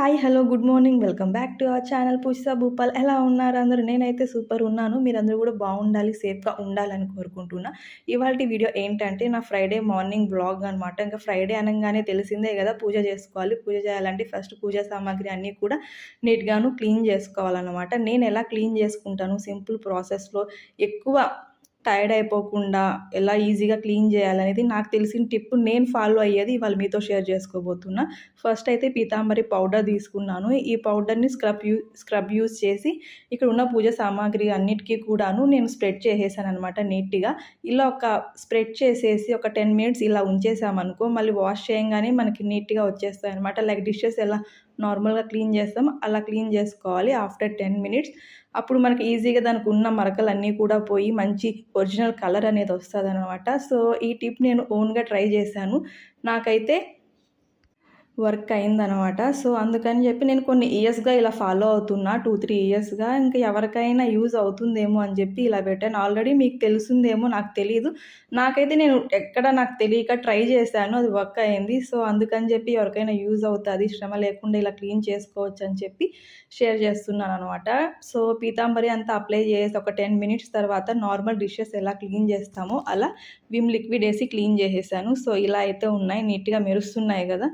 Hi hello good morning welcome back to our channel పుష్సా Bhupal ఎలా ఉన్నారు? అందరూ నేనైతే సూపర్ ఉన్నాను. మీరందరూ కూడా బాగుండాలి సేఫ్గా ఉండాలని కోరుకుంటున్నా. ఇవాళ వీడియో ఏంటంటే నా ఫ్రైడే మార్నింగ్ బ్లాగ్ అనమాట ఇంకా ఫ్రైడే అనగానే తెలిసిందే కదా పూజ చేసుకోవాలి. పూజ చేయాలంటే ఫస్ట్ పూజా సామాగ్రి అన్నీ కూడా నీట్గాను క్లీన్ చేసుకోవాలన్నమాట. నేను ఎలా క్లీన్ చేసుకుంటాను? సింపుల్ ప్రాసెస్లో ఎక్కువ టైర్డ్ అయిపోకుండా ఎలా ఈజీగా క్లీన్ చేయాలనేది నాకు తెలిసిన టిప్ నేను ఫాలో అయ్యేది ఇవాళ మీతో షేర్ చేసుకోబోతున్నా. ఫస్ట్ అయితే పీతాంబరి పౌడర్ తీసుకున్నాను. ఈ పౌడర్ని స్క్రబ్ యూ స్క్రబ్ యూస్ చేసి ఇక్కడ ఉన్న పూజ సామాగ్రి అన్నిటికీ కూడాను నేను స్ప్రెడ్ చేసేసాను అనమాట నీట్గా. ఇలా ఒక స్ప్రెడ్ చేసేసి ఒక టెన్ మినిట్స్ ఇలా ఉంచేసామనుకో మళ్ళీ వాష్ చేయంగానే మనకి నీట్గా వచ్చేస్తాయి అనమాట లైక్ డిషెస్ ఎలా నార్మల్గా క్లీన్ చేస్తాం. అలా క్లీన్ చేసుకోవాలి ఆఫ్టర్ టెన్ మినిట్స్. అప్పుడు మనకి ఈజీగా దానికి ఉన్న మరకలన్నీ కూడా పోయి మంచి ఒరిజినల్ కలర్ అనేది వస్తుంది అనమాట సో ఈ టిప్ నేను ఓన్గా ట్రై చేశాను. నాకైతే వర్క్ అయిందనమాట. సో అందుకని చెప్పి నేను కొన్ని ఇయర్స్గా ఇలా ఫాలో అవుతున్నా. టూ త్రీ ఇయర్స్గా ఇంకా ఎవరికైనా యూజ్ అవుతుందేమో అని చెప్పి ఇలా పెట్టాను. ఆల్రెడీ మీకు తెలుసుందేమో నాకు తెలియదు నాకైతే నేను ఎక్కడ నాకు తెలియక ట్రై చేశాను. అది వర్క్ అయింది. సో అందుకని చెప్పి ఎవరికైనా యూజ్ అవుతుంది శ్రమ లేకుండా ఇలా క్లీన్ చేసుకోవచ్చు అని చెప్పి షేర్ చేస్తున్నాను అనమాట సో పీతాంబరి అంతా అప్లై చేసి ఒక టెన్ మినిట్స్ తర్వాత నార్మల్ డిషెస్ ఎలా క్లీన్ చేస్తామో అలా విమ్ లిక్విడ్ వేసి క్లీన్ చేసేసాను. సో ఇలా అయితే ఉన్నాయి. నీట్గా మెరుస్తున్నాయి కదా.